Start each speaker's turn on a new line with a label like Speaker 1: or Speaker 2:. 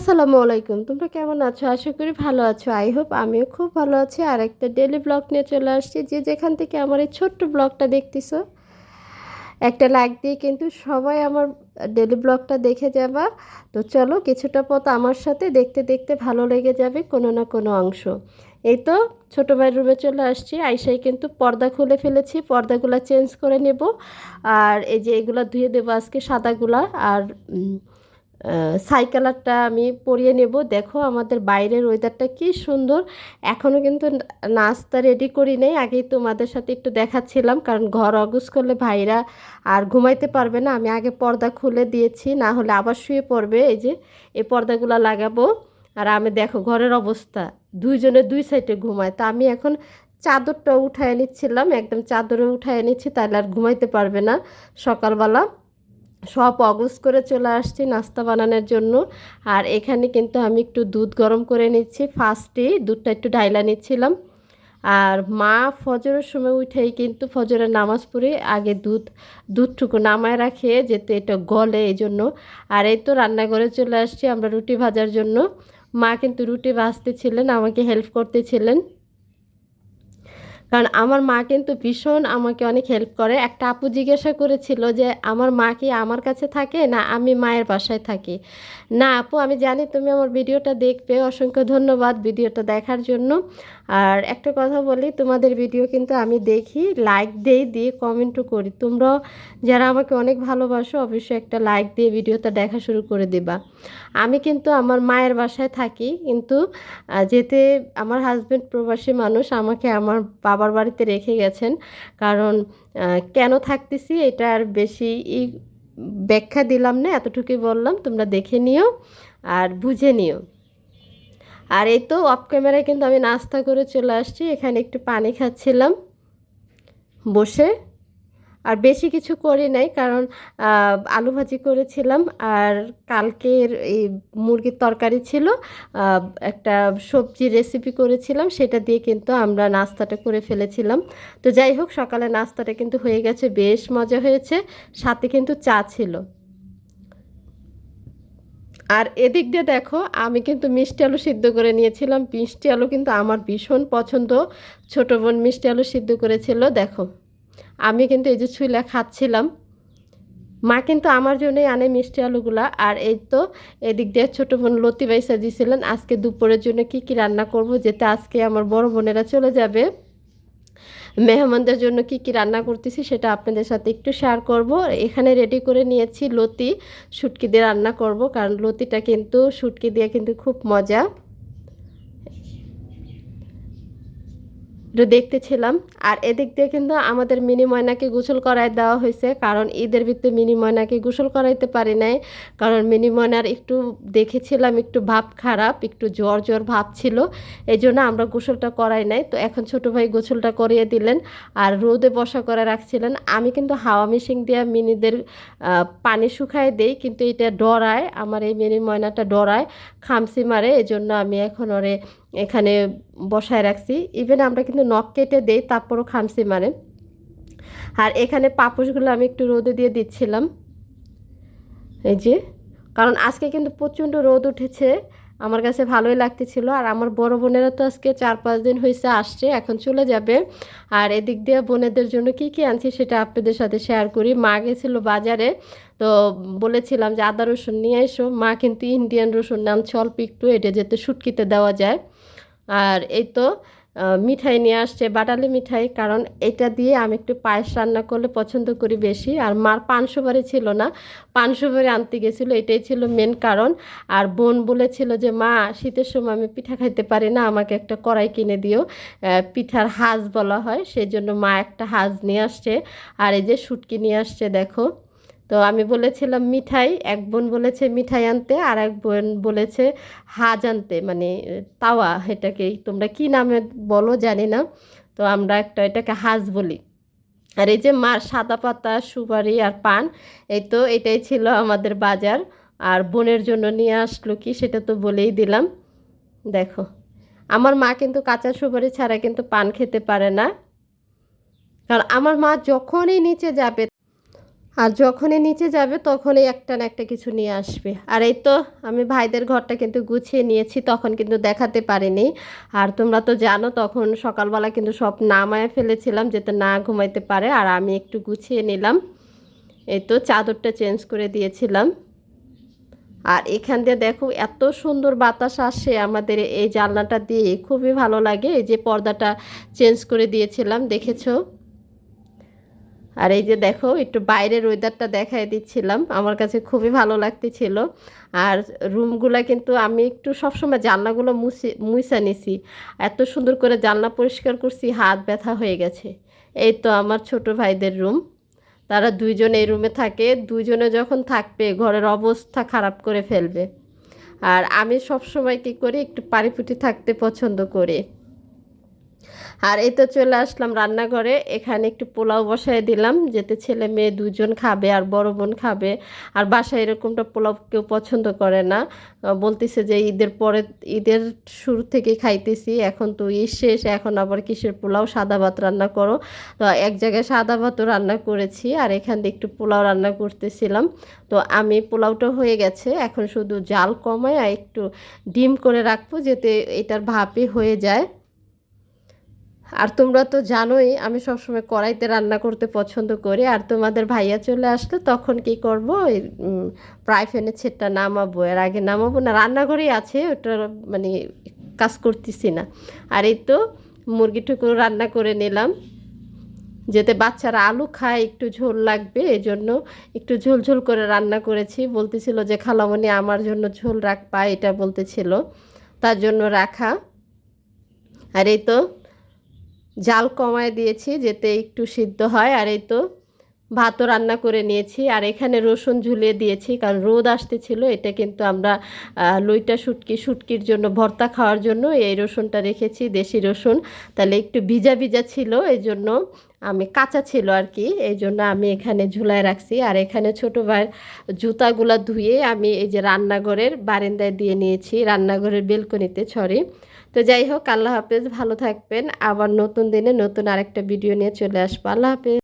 Speaker 1: আসসালামু আলাইকুম। তোমরা কেমন আছো? আশা করি ভালো আছো। আই হোপ আমিও খুব ভালো আছি। আর একটা ডেলি ব্লগ নিয়ে চলে আসছি। যে যেখান থেকে আমার এই ছোট্ট ব্লগটা দেখতেছো, একটা লাইক দিয়ে কিন্তু সবাই আমার ডেলি ব্লগটা দেখে যাবা। তো চলো, কিছুটা পথ আমার সাথে দেখতে দেখতে ভালো লেগে যাবে কোনো না কোনো অংশ। এই তো, ছোটো ভাইয়ের রুমে চলে আসছি। আইসাই কিন্তু পর্দা খুলে ফেলেছি। পর্দাগুলো চেঞ্জ করে নেব। আর এই যে এগুলো ধুয়ে দেবো আজকে সাদাগুলা। আর সাই কালারটা আমি পরিয়ে নেব। দেখো আমাদের বাইরের ওয়েদারটা কি সুন্দর। এখনও কিন্তু নাস্তা রেডি করি নেই। আগেই তোমাদের সাথে একটু দেখাচ্ছিলাম, কারণ ঘর অগুস করলে ভাইরা আর ঘুমাইতে পারবে না। আমি আগে পর্দা খুলে দিয়েছি, না হলে আবার শুয়ে পড়বে। এই যে, এই পর্দাগুলো লাগাবো। আর আমি দেখো ঘরের অবস্থা, দুইজনে দুই সাইডে ঘুমায়। তা আমি এখন চাদরটা উঠায় নিচ্ছিলাম, একদম চাদরে উঠায় নিচ্ছি, তাহলে আর ঘুমাইতে পারবে না সকালবেলা। সব অগস করে চলে আসছি নাস্তা বানানোর জন্য। আর এখানে কিন্তু আমি একটু দুধ গরম করে নিচ্ছি। ফার্স্টে দুধটা একটু ডাইলা নিচ্ছিলাম। আর মা ফজরের সময় উঠেই কিন্তু ফজরের নামাজ পড়ে আগে দুধ, দুধটুকু নামায় রাখে যেতে এটা গলে এই জন্য আর এই তো রান্নাঘরে চলে আসছি আমরা রুটি ভাজার জন্য। মা কিন্তু রুটি ভাজতেছিলেন আমাকে হেল্প করতেছিলেন কারণ আমার মা কিন্তু ভীষণ আমাকে অনেক হেল্প করে। একটা আপু জিজ্ঞাসা করেছিল যে, আমার মা কি আমার কাছে থাকে না আমি মায়ের বাসায় থাকি? না আপু, আমি জানি, তুমি আমার ভিডিওটা দেখবে। অসংখ্য ধন্যবাদ ভিডিওটা দেখার জন্য। আর একটা কথা বলি, তোমাদের ভিডিও কিন্তু আমি দেখি লাইক দেই, দিয়ে কমেন্টও করি। তোমরাও যারা আমাকে অনেক ভালোবাসো, অবশ্যই একটা লাইক দিয়ে ভিডিওটা দেখা শুরু করে দেবা। আমি কিন্তু আমার মায়ের বাসায় থাকি, কিন্তু যেতে আমার হাজব্যান্ড প্রবাসী মানুষ, আমাকে আমার বাবার বাড়িতে রেখে গেছেন। কারণ কেন থাকতেছি এটা আর বেশি ই, ব্যাখ্যা দিলাম না, এতটুকুই বললাম। তোমরা দেখে নিও আর বুঝে নিও। আর এই তো অফ ক্যামেরায় কিন্তু আমি নাস্তা করে চলে আসছি। এখানে একটু পানি খাচ্ছিলাম বসে। আর বেশি কিছু করি নাই কারণ আলু ভাজি করেছিলাম আর কালকের এই মুরগির তরকারি ছিল। একটা সবজি রেসিপি করেছিলাম, সেটা দিয়ে কিন্তু আমরা নাস্তাটা করে ফেলেছিলাম। তো যাই হোক, সকালে নাস্তাটা কিন্তু হয়ে গেছে, বেশ মজা হয়েছে। সাথে কিন্তু চা ছিল। আর এদিক দিয়ে দেখো, আমি কিন্তু মিষ্টি আলু সিদ্ধ করে নিয়েছিলাম। মিষ্টি আলু কিন্তু আমার ভীষণ পছন্দ। ছোটো বোন মিষ্টি আলু সিদ্ধ করেছিল, দেখো। আমি কিন্তু এই যে ছুইলা খাচ্ছিলাম। মা কিন্তু আমার জন্যই আনে মিষ্টি আলুগুলা। আর এই তো এদিক দিয়ে ছোটো বোন লতি বাই সাজিয়েছিলেন, আজকে দুপুরের জন্য কি কি রান্না করব যেতে আজকে আমার বড় বোনেরা চলে যাবে। মেহমানদের জন্য কি কি রান্না করতেছি সেটা আপনাদের সাথে একটু শেয়ার করব। এখানে রেডি করে নিয়েছি লতি, শুটকি দিয়ে রান্না করব, কারণ লতিটা কিন্তু, শুটকি দিয়ে কিন্তু খুব মজা। একটু দেখতেছিলাম। আর এদিক দিয়ে কিন্তু আমাদের মিনি ময়নাকে গোসল করায় দেওয়া হয়েছে, কারণ ঈদের ভিতরে মিনি ময়নাকে গোসল করাইতে পারি নাই। কারণ মিনি ময়নার একটু দেখেছিলাম, একটু ভাব খারাপ, একটু জ্বর জ্বর ভাব ছিল। এই জন্য আমরা গোসলটা করাই নাই। তো এখন ছোট ভাই গোসলটা করিয়ে দিলেন আর রোদে বসা করে রাখছিলেন। আমি কিন্তু হাওয়া মেশিন দিয়ে মিনিদের পানি শুকায় দেই, কিন্তু এটা ডরায়। আমার এই মিনি ময়নাটা ডরায় খামসি মারে। এই জন্য আমি এখন ওরে এখানে বসায় রাখছি। ইভেন আমরা কিন্তু নখ কেটে দেই, তারপরও খামসি মানে আর এখানে পাপোশগুলো আমি একটু রোদে দিয়ে দিচ্ছিলাম। এই যে, কারণ আজকে কিন্তু প্রচণ্ড রোদ উঠেছে। আমার কাছে ভালোই লাগতেছিল। আর আমার বড় বোনেরা তো আজকে চার পাঁচ দিন হয়েছে আসছে, এখন চলে যাবে। আর এদিক দিয়ে বোনেদের জন্য কি কি আনছি সেটা আপনাদের সাথে শেয়ার করি। মা গেছিল বাজারে, তো বলেছিলাম যে আদা রসুন নিয়ে এসো। মা কিন্তু ইন্ডিয়ান রসুন নাম অল্প একটু, এটা যেতে শুটকিতে দেওয়া যায়। আর এই তো মিঠাই নিয়ে আসছে, বাটালি মিঠাই, কারণ এটা দিয়ে আমি একটু পায়েস রান্না করলে পছন্দ করি বেশি। আর মার পান সুপারি ছিল না, পান সুপারি আনতে গেছিল, এটাই ছিল মেন কারণ। আর বোন বলেছিল যে, মা, শীতের সময় আমি পিঠা খাইতে পারি না, আমাকে একটা কড়াই কিনে দিও। পিঠার হাজ বলা হয় সেই জন্য মা একটা হাজ নিয়ে আসছে। আর এই যে শুটকি নিয়ে আসছে, দেখো। তো আমি বলেছিলাম মিঠাই, এক বোন বলেছে মিঠাই আনতে আর এক বোন বলেছে হাজ আনতে মানে তাওয়া এটাকে, তোমরা কি নামে বলো জানি না। তো আমরা একটা এটাকে হাজ বলি। আর এই যে মার সাদা পাতা, সুপারি আর পান, এই তো এটাই ছিল আমাদের বাজার। আর বোনের জন্য নিয়ে আসলো কি সেটা তো বলেই দিলাম। দেখো, আমার মা কিন্তু কাঁচা সুপারি ছাড়া কিন্তু পান খেতে পারে না। কারণ আমার মা যখনই নিচে যাবে আর যখনই নিচে যাবে তখনই একটা না একটা কিছু নিয়ে আসবে। আর এই তো আমি ভাইদের ঘরটা কিন্তু গুছিয়ে নিয়েছি, তখন কিন্তু দেখাতে পারিনি। আর তোমরা তো জানো, তখন সকালবেলা কিন্তু সব নামায় ফেলেছিলাম যেতে না ঘুমাইতে পারে। আর আমি একটু গুছিয়ে নিলাম। এই তো চাদরটা চেঞ্জ করে দিয়েছিলাম। আর এখান দিয়ে দেখো এত সুন্দর বাতাস আসে আমাদের এই জানলাটা দিয়ে, খুবই ভালো লাগে। এই যে পর্দাটা চেঞ্জ করে দিয়েছিলাম, দেখেছ? আর এই যে দেখো, একটু বাইরের ওয়েদারটা দেখাই দিচ্ছিলাম। আমার কাছে খুবই ভালো লাগতেছিল। আর রুমগুলা কিন্তু আমি একটু সবসময় জানলাগুলো মুছে মুছা নিছি। এত সুন্দর করে জানলা পরিষ্কার করছি, হাত ব্যথা হয়ে গেছে। এই তো আমার ছোট ভাইদের রুম তারা দুইজন এই রুমে থাকে। দুইজনে যখন থাকবে, ঘরের অবস্থা খারাপ করে ফেলবে। আর আমি সবসময় কী করি, একটু পারিপুটি থাকতে পছন্দ করি। আর এই তো চলে আসলাম রান্নাঘরে। এখানে একটু পোলাও বসায় দিলাম, যেতে ছেলে মেয়ে দুজন খাবে আর বড় বোন খাবে। আর বাসায় এরকমটা পোলাও কেউ পছন্দ করে না। বলতেছে যে ঈদের পরে, ঈদের শুরু থেকে খাইতেছি, এখন তো ঈদ শেষ, এখন আবার কিসের পোলাও? সাদা ভাত রান্না করো। তো এক জায়গায় সাদা ভাতও রান্না করেছি আর এখান দিয়ে একটু পোলাও রান্না করতেছিলাম। তো আমি, পোলাওটা হয়ে গেছে, এখন শুধু জাল কমায় আর একটু ডিম করে রাখব, যাতে এটার ভাপে হয়ে যায়। আর তোমরা তো জানোই, আমি সবসময় কড়াইতে রান্না করতে পছন্দ করি। আর তোমাদের ভাইয়া চলে আসলে তখন কি করব? ওই ফ্রাই প্যানের ছেটটা নামাবো। এর আগে নামাবো না, রান্নাঘরেই আছে, ওটা মানে কাজ করতেছি না। আর এই তো মুরগি টুকরো রান্না করে নিলাম। যেতে বাচ্চারা আলু খায়, একটু ঝোল লাগবে এই জন্য একটু ঝোল ঝোল করে রান্না করেছি। বলতেছিল যে, খালামণি, আমার জন্য ঝোল রাখ রাখবা। এটা বলতেছিল। তার জন্য রাখা। আর এই তো জাল কমায় দিয়েছি যেতে একটু সিদ্ধ হয়, আর এই তো ভাতও রান্না করে নিয়েছি। আর এখানে রসুন ঝুলিয়ে দিয়েছি, কারণ রোদ আসতেছিল, এটা কিন্তু আমরা লইটা শুটকি, শুটকির জন্য, ভর্তা খাওয়ার জন্য এই রসুনটা রেখেছি, দেশি রসুন। তাহলে একটু ভিজা ভিজা ছিল এই জন্য আমি কাঁচা ছিল আর কি এই জন্য আমি এখানে ঝুলায় রাখছি। আর এখানে ছোটো ভাইয়ের জুতাগুলা ধুয়ে আমি এই যে রান্নাঘরের বারান্দায় দিয়ে নিয়েছি, রান্নাঘরের বেলকনিতে ছড়ি তো যাই হোক, আল্লাহ হাফেজ, ভালো থাকবেন। আবার নতুন দিনে নতুন আরেকটা ভিডিও নিয়ে চলে আসব। আল্লাহ হাফেজ।